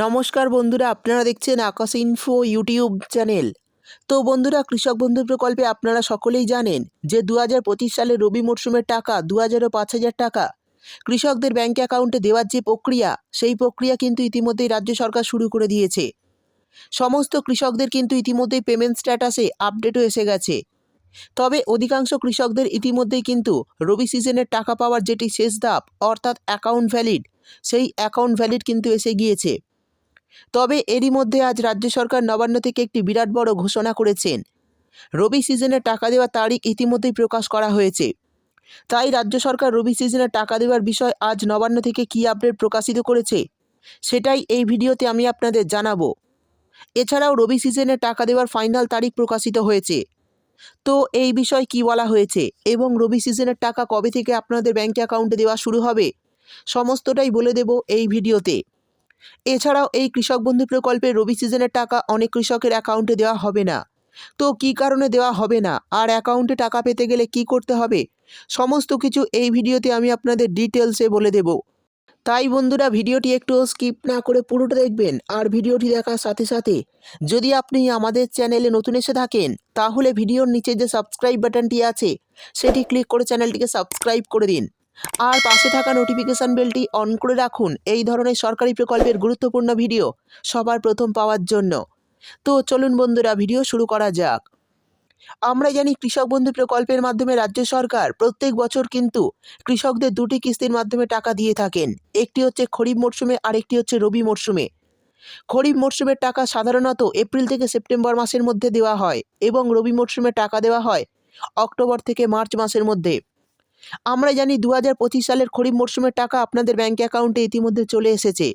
নমস্কার বন্ধুরা, আপনারা দেখছেন আকাশ ইনফো ইউটিউব চ্যানেল তো বন্ধুরা, কৃষক বন্ধু প্রকল্পে আপনারা সকলেই জানেন যে দু হাজার পঁচিশ সালে রবি মরশুমের টাকা দু হাজার পাঁচ হাজার টাকা। কৃষকদের ব্যাঙ্ক অ্যাকাউন্টে দেওয়ার যে প্রক্রিয়া, সেই প্রক্রিয়া কিন্তু ইতিমধ্যেই রাজ্য সরকার শুরু করে দিয়েছে। সমস্ত কৃষকদের কিন্তু ইতিমধ্যেই পেমেন্ট স্ট্যাটাসে আপডেটও এসে গেছে। তবে অধিকাংশ কৃষকদের ইতিমধ্যেই কিন্তু রবি সিজনের টাকা পাওয়ার যেটি শেষ ধাপ, অর্থাৎ অ্যাকাউন্ট ভ্যালিড সেই অ্যাকাউন্ট ভ্যালিড কিন্তু এসে গিয়েছে। তবে এরই মধ্যে আজ রাজ্য সরকার নবান্ন থেকে একটি বিরাট বড় ঘোষণা করেছেন। রবি সিজনে টাকা দেওয়ার তারিখ ইতিমধ্যেই প্রকাশ করা হয়েছে। তাই রাজ্য সরকার রবি সিজনে টাকা দেওয়ার বিষয় আজ নবান্ন থেকে কী আপডেট প্রকাশিত করেছে, সেটাই এই ভিডিওতে আমি আপনাদের জানাব। এছাড়াও রবি সিজনে টাকা দেওয়ার ফাইনাল তারিখ প্রকাশিত হয়েছে। তো এই বিষয় কি বলা হয়েছে এবং রবি সিজনের টাকা কবে থেকে আপনাদের ব্যাঙ্ক অ্যাকাউন্টে দেওয়া শুরু হবে, সমস্তটাই বলে দেব এই ভিডিওতে। এছাড়াও এই কৃষক বন্ধু প্রকল্পে রবি সিজনের টাকা অনেক কৃষকের অ্যাকাউন্টে দেওয়া হবে না। তো কী কারণে দেওয়া হবে না? আর অ্যাকাউন্টে টাকা পেতে গেলে কি করতে হবে? সমস্ত কিছু এই ভিডিওতে আমি আপনাদের ডিটেলসে বলে দেব। তাই বন্ধুরা, ভিডিওটি একটু স্কিপ না করে পুরোটা দেখবেন আর ভিডিওটি দেখার সাথে সাথে যদি আপনি আমাদের চ্যানেলে নতুন এসে থাকেন, তাহলে ভিডিওর নিচে যে সাবস্ক্রাইব বাটনটি আছে, সেটি ক্লিক করে চ্যানেলটিকে সাবস্ক্রাইব করে দিন। আর পাশে থাকা নোটিফিকেশান বেলটি অন করে রাখুন। এই ধরনের সরকারি প্রকল্পের গুরুত্বপূর্ণ ভিডিও সবার প্রথম পাওয়ার জন্য। তো চলুন বন্ধুরা ভিডিও শুরু করা যাক। আমরা জানি কৃষক বন্ধু প্রকল্পের মাধ্যমে রাজ্য সরকার প্রত্যেক বছর কিন্তু কৃষকদের দুটি কিস্তির মাধ্যমে টাকা দিয়ে থাকেন। একটি হচ্ছে খরিফ মরশুমে আর একটি হচ্ছে রবি মরশুমে। খরিফ মরশুমের টাকা সাধারণত এপ্রিল থেকে সেপ্টেম্বর মাসের মধ্যে দেওয়া হয় এবং রবি মরশুমে টাকা দেওয়া হয় অক্টোবর থেকে মার্চ মাসের মধ্যে। আমরা জানি দু হাজার পঁচিশ সালের খরিফ মরশুমের টাকা আপনাদের ব্যাঙ্ক অ্যাকাউন্টে ইতিমধ্যে চলে এসেছে।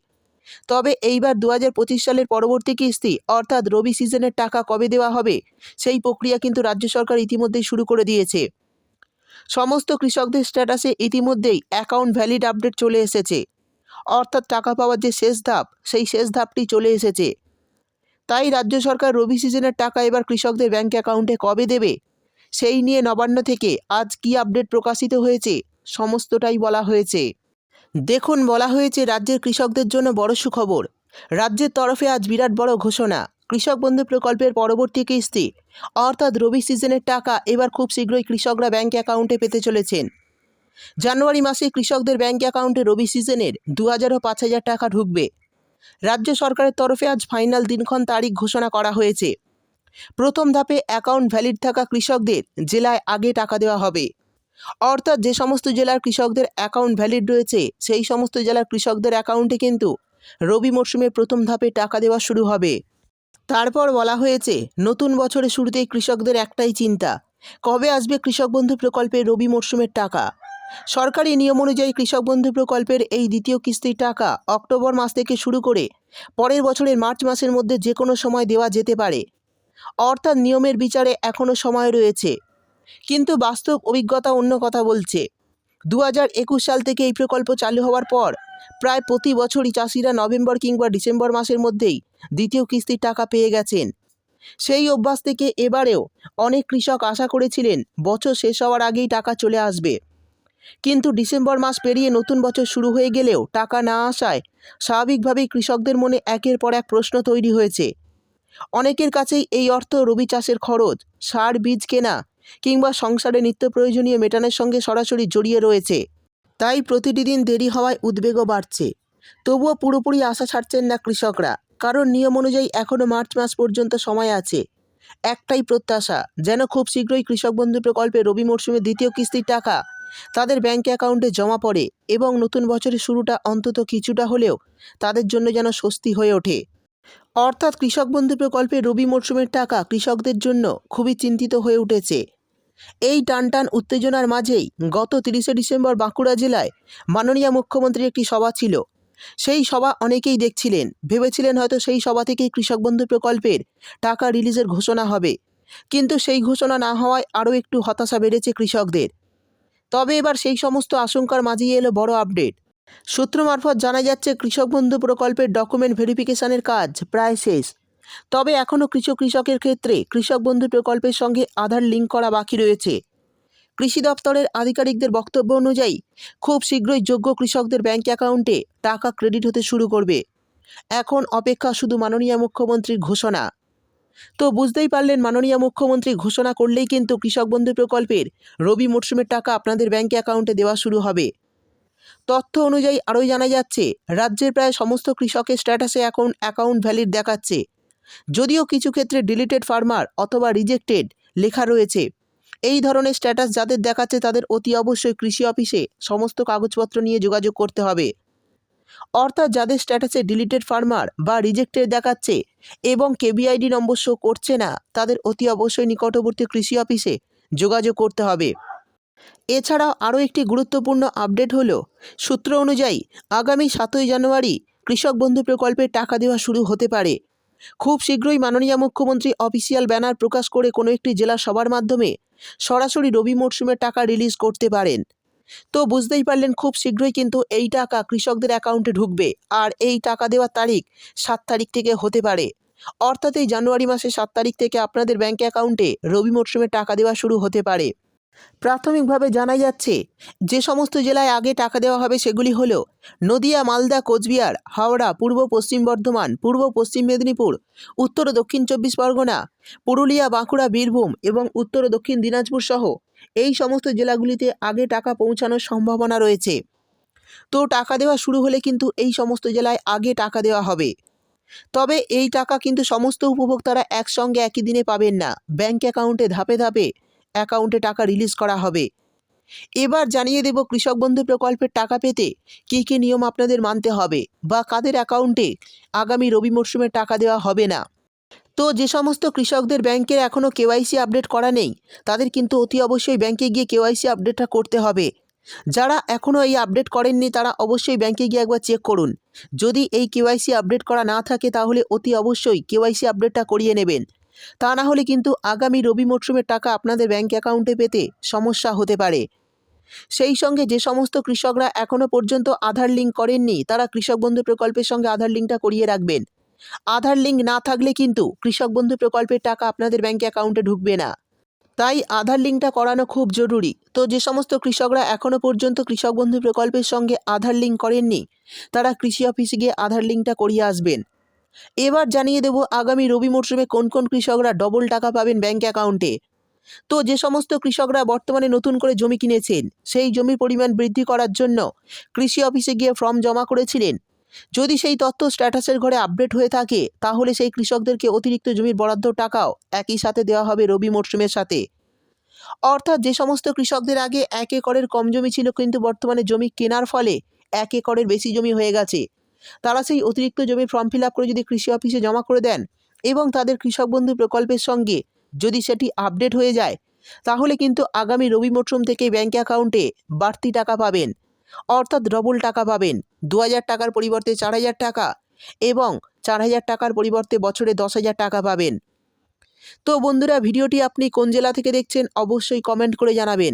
তবে এইবার দু হাজার পঁচিশ সালের পরবর্তী কিস্তি, অর্থাৎ রবি সিজনের টাকা কবে দেওয়া হবে, সেই প্রক্রিয়া কিন্তু রাজ্য সরকার ইতিমধ্যেই শুরু করে দিয়েছে। সমস্ত কৃষকদের স্ট্যাটাসে ইতিমধ্যেই অ্যাকাউন্ট ভ্যালিড আপডেট চলে এসেছে। অর্থাৎ টাকা পাওয়ার যে শেষ ধাপ, সেই শেষ ধাপটি চলে এসেছে। তাই রাজ্য সরকার রবি সিজনের টাকা এবার কৃষকদের ব্যাঙ্ক অ্যাকাউন্টে কবে দেবে সেই নিয়ে নবান্ন থেকে আজ কি আপডেট প্রকাশিত হয়েছে? সমস্তটাই বলা হয়েছে। দেখুন, বলা হয়েছে রাজ্যের কৃষকদের জন্য বড় সুখবর। রাজ্যের তরফে আজ বিরাট বড় ঘোষণা। কৃষক বন্ধু প্রকল্পের পরবর্তী কিস্তি। অর্থাৎ রবি সিজনের টাকা এবার খুব শীঘ্রই কৃষকরা ব্যাঙ্ক অ্যাকাউন্টে পেতে চলেছেন। জানুয়ারি মাসে কৃষকদের ব্যাঙ্ক অ্যাকাউন্টে রবি সিজনের দু হাজার ও পাঁচ হাজার টাকা ঢুকবে। রাজ্য সরকারের তরফে আজ ফাইনাল দিনক্ষণ তারিখ ঘোষণা করা হয়েছে। প্রথম ধাপে অ্যাকাউন্ট ভ্যালিড থাকা কৃষকদের জেলায় আগে টাকা দেওয়া হবে। অর্থাৎ যে সমস্ত জেলার কৃষকদের অ্যাকাউন্ট ভ্যালিড রয়েছে, সেই সমস্ত জেলার কৃষকদের অ্যাকাউন্টে কিন্তু রবি মরশুমের প্রথম ধাপে টাকা দেওয়া শুরু হবে। তারপর বলা হয়েছে, নতুন বছরের শুরুতেই কৃষকদের একটাই চিন্তা, কবে আসবে কৃষক বন্ধু প্রকল্পের রবি মরশুমের টাকা? সরকারি নিয়ম অনুযায়ী কৃষক বন্ধু প্রকল্পের এই দ্বিতীয় কিস্তির টাকা অক্টোবর মাস থেকে শুরু করে পরের বছরের মার্চ মাসের মধ্যে যে কোনো সময় দেওয়া যেতে পারে। অর্থাৎ নিয়মের বিচারে এখনও সময় রয়েছে। কিন্তু বাস্তব অভিজ্ঞতা অন্য কথা বলছে। দু হাজার একুশ সাল থেকে এই প্রকল্প চালু হওয়ার পর প্রায় প্রতি বছরই চাষিরা নভেম্বর কিংবা ডিসেম্বর মাসের মধ্যেই দ্বিতীয় কিস্তির টাকা পেয়ে গেছেন। সেই অভ্যাস থেকে এবারেও অনেক কৃষক আশা করেছিলেন বছর শেষ হওয়ার আগেই টাকা চলে আসবে। কিন্তু ডিসেম্বর মাস পেরিয়ে নতুন বছর শুরু হয়ে গেলেও টাকা না আসায় স্বাভাবিকভাবেই কৃষকদের মনে একের পর এক প্রশ্ন তৈরি হয়েছে। অনেকের কাছেই এই অর্থ রবি চাষের খরচ, সার, বীজ কেনা কিংবা সংসারে নিত্য প্রয়োজনীয় মেটানোর সঙ্গে সরাসরি জড়িয়ে রয়েছে। তাই প্রতিটি দিন দেরি হওয়ায় উদ্বেগও বাড়ছে। তবুও পুরোপুরি আশা ছাড়ছেন না কৃষকরা, কারণ নিয়ম অনুযায়ী এখনও মার্চ মাস পর্যন্ত সময় আছে। একটাই প্রত্যাশা, যেন খুব শীঘ্রই কৃষক বন্ধু প্রকল্পে রবি মরশুমে দ্বিতীয় কিস্তির টাকা তাদের ব্যাঙ্ক অ্যাকাউন্টে জমা পড়ে এবং নতুন বছরের শুরুটা অন্তত কিছুটা হলেও তাদের জন্য যেন স্বস্তি হয়ে ওঠে। অর্থাৎ কৃষক বন্ধু প্রকল্পে রবি মরশুমের টাকা কৃষকদের জন্য খুবই চিন্তিত হয়ে উঠেছে। এই টানটান উত্তেজনার মাঝেই গত তিরিশে ডিসেম্বর বাঁকুড়া জেলায় মাননীয় মুখ্যমন্ত্রীর একটি সভা ছিল। সেই সভা অনেকেই দেখছিলেন। ভেবেছিলেন হয়তো সেই সভা থেকেই কৃষক বন্ধু প্রকল্পের টাকা রিলিজের ঘোষণা হবে। কিন্তু সেই ঘোষণা না হওয়ায় আরও একটু হতাশা বেড়েছে কৃষকদের। তবে এবার সেই সমস্ত আশঙ্কার মাঝেই এলো বড় আপডেট। সূত্র মারফত জানা যাচ্ছে কৃষক বন্ধু প্রকল্পের ডকুমেন্ট ভেরিফিকেশনের কাজ প্রায় শেষ। তবে এখনও কিছু কৃষকের ক্ষেত্রে কৃষক বন্ধু প্রকল্পের সঙ্গে আধার লিঙ্ক করা বাকি রয়েছে। কৃষি দপ্তরের আধিকারিকদের বক্তব্য অনুযায়ী, খুব শীঘ্রই যোগ্য কৃষকদের ব্যাঙ্ক অ্যাকাউন্টে টাকা ক্রেডিট হতে শুরু করবে। এখন অপেক্ষা শুধু মাননীয় মুখ্যমন্ত্রীর ঘোষণা। তো বুঝতেই পারলেন, মাননীয় মুখ্যমন্ত্রী ঘোষণা করলেই কিন্তু কৃষক বন্ধু প্রকল্পের রবি মরশুমের টাকা আপনাদের ব্যাংক অ্যাকাউন্টে দেওয়া শুরু হবে। তথ্য অনুযায়ী আরও জানা যাচ্ছে, রাজ্যের প্রায় সমস্ত কৃষকের স্ট্যাটাসে এখন অ্যাকাউন্ট ভ্যালিড দেখাচ্ছে। যদিও কিছু ক্ষেত্রে ডিলিটেড ফার্মার অথবা রিজেক্টেড লেখা রয়েছে। এই ধরনের স্ট্যাটাস যাদের দেখাচ্ছে তাদের অতি অবশ্যই কৃষি অফিসে সমস্ত কাগজপত্র নিয়ে যোগাযোগ করতে হবে। অর্থাৎ যাদের স্ট্যাটাসে ডিলিটেড ফার্মার বা রিজেক্টেড দেখাচ্ছে এবং কেবিআইডি নম্বর শো করছে না, তাদের অতি অবশ্যই নিকটবর্তী কৃষি অফিসে যোগাযোগ করতে হবে। এছাড়াও আরও একটি গুরুত্বপূর্ণ আপডেট হল, সূত্র অনুযায়ী আগামী সাতই জানুয়ারি কৃষক বন্ধু প্রকল্পের টাকা দেওয়া শুরু হতে পারে। খুব শীঘ্রই মাননীয় মুখ্যমন্ত্রী অফিসিয়াল ব্যানার প্রকাশ করে কোনো একটি জেলা সভার মাধ্যমে সরাসরি রবি মরশুমের টাকা রিলিজ করতে পারেন। তো বুঝতেই পারলেন, খুব শীঘ্রই কিন্তু এই টাকা কৃষকদের অ্যাকাউন্টে ঢুকবে আর এই টাকা দেওয়ার তারিখ সাত তারিখ থেকে হতে পারে। অর্থাৎ এই জানুয়ারি মাসের সাত তারিখ থেকে আপনাদের ব্যাঙ্ক অ্যাকাউন্টে রবি মরশুমে টাকা দেওয়া শুরু হতে পারে। প্রাথমিকভাবে জানা যাচ্ছে, যে সমস্ত জেলায় আগে টাকা দেওয়া হবে সেগুলি হল নদিয়া, মালদা, কোচবিহার, হাওড়া, পূর্ব পশ্চিম বর্ধমান, পূর্ব পশ্চিম মেদিনীপুর, উত্তর দক্ষিণ চব্বিশ পরগনা, পুরুলিয়া, বাঁকুড়া, বীরভূম এবং উত্তর দক্ষিণ দিনাজপুর সহ এই সমস্ত জেলাগুলিতে আগে টাকা পৌঁছানোর সম্ভাবনা রয়েছে। তো টাকা দেওয়া শুরু হলে কিন্তু এই সমস্ত জেলায় আগে টাকা দেওয়া হবে। তবে এই টাকা কিন্তু সমস্ত উপভোক্তারা একসঙ্গে একই দিনে পাবেন না। ব্যাংক অ্যাকাউন্টে ধাপে ধাপে অ্যাকাউন্টে টাকা রিলিজ করা হবে। এবার জানিয়ে দেব কৃষক বন্ধু প্রকল্পের টাকা পেতে কী কী নিয়ম আপনাদের মানতে হবে বা কাদের অ্যাকাউন্টে আগামী রবি মরশুমে টাকা দেওয়া হবে না। তো যে সমস্ত কৃষকদের ব্যাংকের এখনও কেওয়াইসি আপডেট করা নেই, তাদের কিন্তু অতি অবশ্যই ব্যাংকে গিয়ে কেওয়াইসি আপডেটটা করতে হবে। যারা এখনও এই আপডেট করেননি, তারা অবশ্যই ব্যাংকে গিয়ে একবার চেক করুন। যদি এই কেওয়াইসি আপডেট করা না থাকে, তাহলে অতি অবশ্যই কেওয়াইসি আপডেটটা করিয়ে নেবেন। তা না হলে কিন্তু আগামী রবি মরশুমের টাকা আপনাদের ব্যাঙ্ক অ্যাকাউন্টে পেতে সমস্যা হতে পারে। সেই সঙ্গে যে সমস্ত কৃষকরা এখনও পর্যন্ত আধার লিঙ্ক করেননি, তারা কৃষক বন্ধু প্রকল্পের সঙ্গে আধার লিঙ্কটা করিয়ে রাখবেন। আধার লিঙ্ক না থাকলে কিন্তু কৃষক বন্ধু প্রকল্পের টাকা আপনাদের ব্যাঙ্ক অ্যাকাউন্টে ঢুকবে না। তাই আধার লিঙ্কটা করানো খুব জরুরি। তো যে সমস্ত কৃষকরা এখনও পর্যন্ত কৃষক বন্ধু প্রকল্পের সঙ্গে আধার লিঙ্ক করেননি, তারা কৃষি অফিসে গিয়ে আধার লিঙ্কটা করিয়ে আসবেন। এবার জানিয়ে দেব আগামী রবি মরশুমে কোন কোন কৃষকরা ডবল টাকা পাবেন ব্যাংক অ্যাকাউন্টে তো যে সমস্ত কৃষকরা বর্তমানে নতুন করে জমি কিনেছেন, সেই জমির পরিমাণ বৃদ্ধি করার জন্য কৃষি অফিসে গিয়ে ফর্ম জমা করেছিলেন। যদি সেই তথ্য স্ট্যাটাসের ঘরে আপডেট হয়ে থাকে, তাহলে সেই কৃষকদেরকে অতিরিক্ত জমির বরাদ্দ টাকাও একই সাথে দেওয়া হবে রবি মরশুমের সাথে। অর্থাৎ যে সমস্ত কৃষকদের আগে এক একরের কম জমি ছিল, কিন্তু বর্তমানে জমি কেনার ফলে এক একরের বেশি জমি হয়ে গেছে। তারা সেই অতিরিক্ত জমির ফর্ম ফিল করে যদি কৃষি অফিসে জমা করে দেন এবং তাদের কৃষক বন্ধু প্রকল্পের সঙ্গে যদি সেটি আপডেট হয়ে যায়, তাহলে কিন্তু আগামী রবি মরশুম থেকে ব্যাঙ্ক অ্যাকাউন্টে বাড়তি টাকা পাবেন। অর্থাৎ ডবল টাকা পাবেন। দু হাজার টাকার পরিবর্তে চার হাজার টাকা এবং চার হাজার টাকার পরিবর্তে বছরে দশ হাজার টাকা পাবেন। তো বন্ধুরা, ভিডিওটি আপনি কোন জেলা থেকে দেখছেন অবশ্যই কমেন্ট করে জানাবেন।